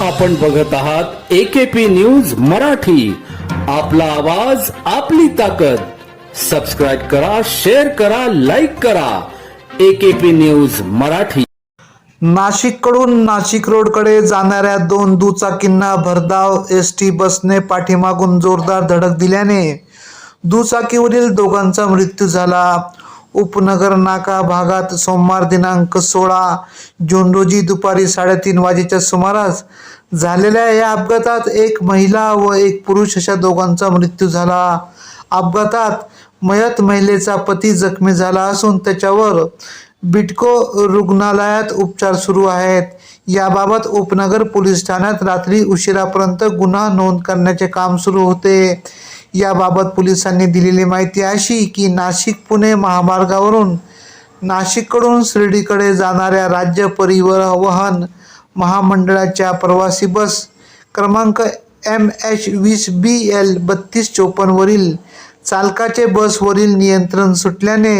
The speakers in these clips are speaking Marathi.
आपण बघत आहात एकेपी न्यूज मराठी. आपला आवाज आपली ताकद. सबस्क्राईब करा शेअर करा लाईक करा. AKP news Marathi. नाशिककडून नाशिक रोडकडे जाणाऱ्या दोन दुचाकींना भरधाव एस टी बसने पाठीमागून जोरदार धडक दिल्याने दुचाकीवरील दोघांचा मृत्यू झाला. उपनगर नाका भागात सोमवार दिनांक सोळा जून रोजी दुपारी साडेतीन वाजेच्या सुमारास झालेल्या या अपघातात एक महिला व एक पुरुष अशा दोघांचा मृत्यू झाला. अपघातात मयत महिलेचा पती जखमी झाला असून त्याच्यावर बिटको रुग्णालयात उपचार सुरू आहेत. याबाबत उपनगर पोलीस ठाण्यात रात्री उशिरापर्यंत गुन्हा नोंद करण्याचे काम सुरू होते. याबाबत पोलिसांनी दिलेली माहिती अशी की नाशिक पुणे महामार्गावरून नाशिककडून शिर्डीकडे जाणाऱ्या राज्य परिवहन महामंडळाच्या प्रवासी बस क्रमांक एम एच वीस बी एल बत्तीस चोपन्नवरील चालकाचे बसवरील नियंत्रण सुटल्याने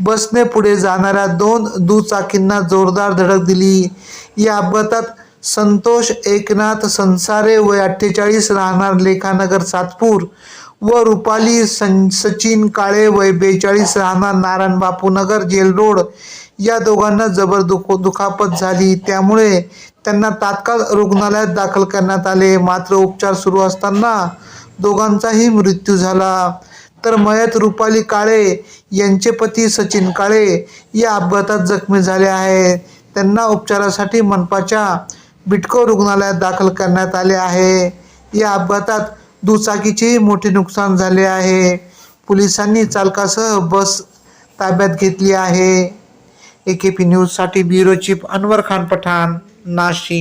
बसने पुढे जाणाऱ्या दोन दुचाकींना जोरदार धडक दिली. या अपघातात संतोष एकनाथ संसारे वय अठ्ठेचाळीस राहणार लेखानगर सातपूर. व रुपाली सं सचिन काळे वय बेचाळीस राहणार नारायण बापूनगर जेल रोड. या दोघांना जबर दुख दुखापत झाली. त्यामुळे त्यांना तात्काळ रुग्णालयात दाखल करण्यात आले. मात्र उपचार सुरू असताना दोघांचाही मृत्यू झाला. तर मयत रुपाली काळे यांचे पती सचिन काळे या अपघातात जखमी झाले आहे त्यांना उपचारासाठी मनपाच्या बिटको रुग्णालयात दाखल करण्यात आले आहे. या अपघातात दुचाकीचेही मोठे नुकसान झाले आहे. पोलिसांनी चालकासह बस ताब्यात घेतली आहे. ए के पी न्यूजसाठी ब्युरो चीफ अनवर खान पठाण नाशिक.